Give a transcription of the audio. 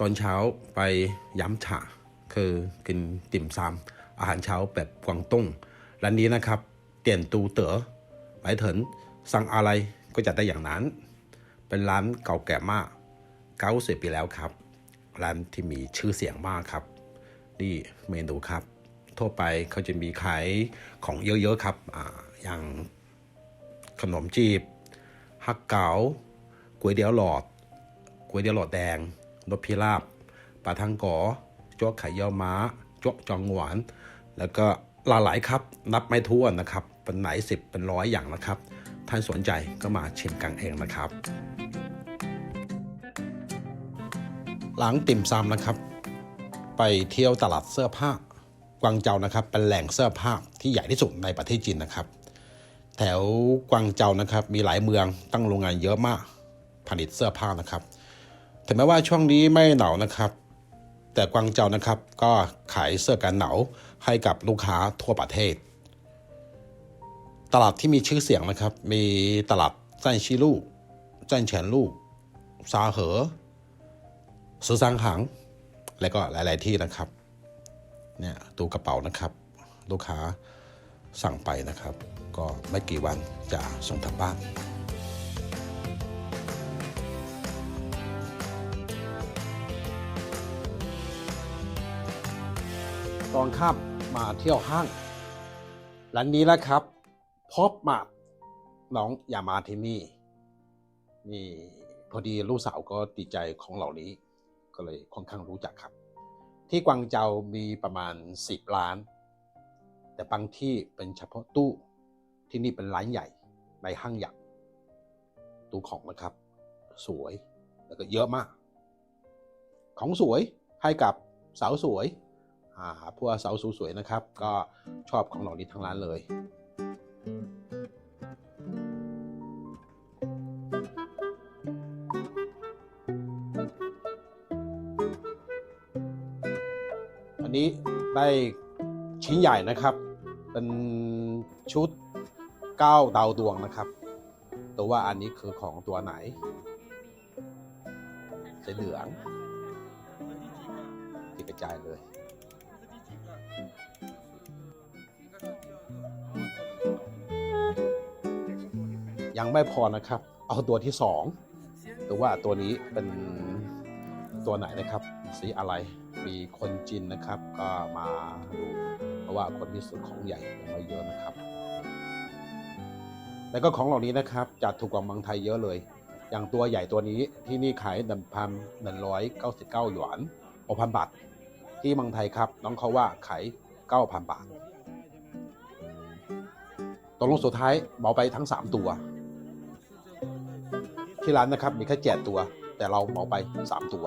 ตอนเช้าไปย้ำฉาคือกินติ่มซำอาหารเช้าแบบกวางตุ้งร้านนี้นะครับเตียนตูเต๋อหมายถึงสั่งอะไรก็จะได้อย่างนั้น เป็นร้านเก่าแก่มากเก้าสิบปีแล้วครับ ร้านที่มีชื่อเสียงมากครับ นี่เมนูครับ ทั่วไปเขาจะมีขายของเยอะๆครับออย่างขนมจีบฮักเก๋าก๋วยเตี๋ยวหลอดก๋วยเตี๋ยวหลอดแดง นกพิราบปลาทังกอโจ๊กไข่เยี่ยวม้าโจ๊กจองหวาน แล้วก็หลายหลายๆครับ นับไม่ถ้วนนะครับ เป็นไหนสิบเป็นร้อยอย่างนะครับ ท่านสนใจก็มาชิมกันเองนะครับ หลังติ่มซำนะครับ ไปเที่ยวตลาดเสื้อผ้ากวางเจานะครับ เป็นแหล่งเสื้อผ้าที่ใหญ่ที่สุดในประเทศจีนนะครับ แถวกวางเจานะครับ มีหลายเมืองตั้งโรงงานเยอะมากผลิตเสื้อผ้านะครับ ถึงแม้ว่าช่วงนี้ไม่หนาวนะครับ แต่กวางเจานะครับก็ขายเสื้อกันหนาวให้กับลูกค้าทั่วประเทศ ตลาดที่มีชื่อเสียงนะครับ มีตลาดจันชิลู่จันเฉินลู่ซาเหอซือซังหัง และก็หลาย ๆ ที่นะครับเนี่ยดูกระเป๋านะครับ ลูกค้าสั่งไปนะครับ ก็ไม่กี่วันจะส่งถึงบ้าน ตอนค่ำมาเที่ยวห้างร้านนี้แล้วครับพบมาน้องอย่ามาที่นี่ นี่ พอดีลูกสาวก็ติดใจของเหล่านี้ ก็เลยค่อนข้างรู้จักครับ ที่กวางเจามีประมาณ 10ล้าน แต่บางที่เป็นเฉพาะตู้ที่นี่เป็นร้านใหญ่ในห้างใหญ่ตู้ของนะครับ สวยแล้วก็เยอะมาก ของสวยให้กับสาวสวย พวกสาสวยๆนะครับ ก็ชอบของเหล่านี้ทั้งร้านเลยอันนี้ได้ชิ้นใหญ่นะครับ เป็นชุด9ดาวดวงนะครับแต่ว่าอันนี้คือของตัวไหนสีเหลืองที่กระจายเลย ยังไม่พอนะครับ เอาตัวที่สองแต่ว่าตัวนี้เป็นตัวไหนนะครับ สีอะไรมีคนจีนนะครับ ก็มาดูเพราะว่าคนที่ซื้อของใหญ่ยังไม่เยอะนะครับ แล้วก็ของเหล่านี้นะครับจะถูกกว่าเมืองไทยเยอะเลย อย่างตัวใหญ่ตัวนี้ที่นี่ขายหนึ่งพันหนึ่งร้อยเก้าสิบเก้าหยวนหกพันบาท ที่เมืองไทยครับ น้องเขาว่าขายเก้าพันบาทตกลงสุดท้ายเหมาไปทั้งสามตัว ที่ร้านนะครับมีแค่เจ็ดตัว แต่เราเหมาไปสามตัว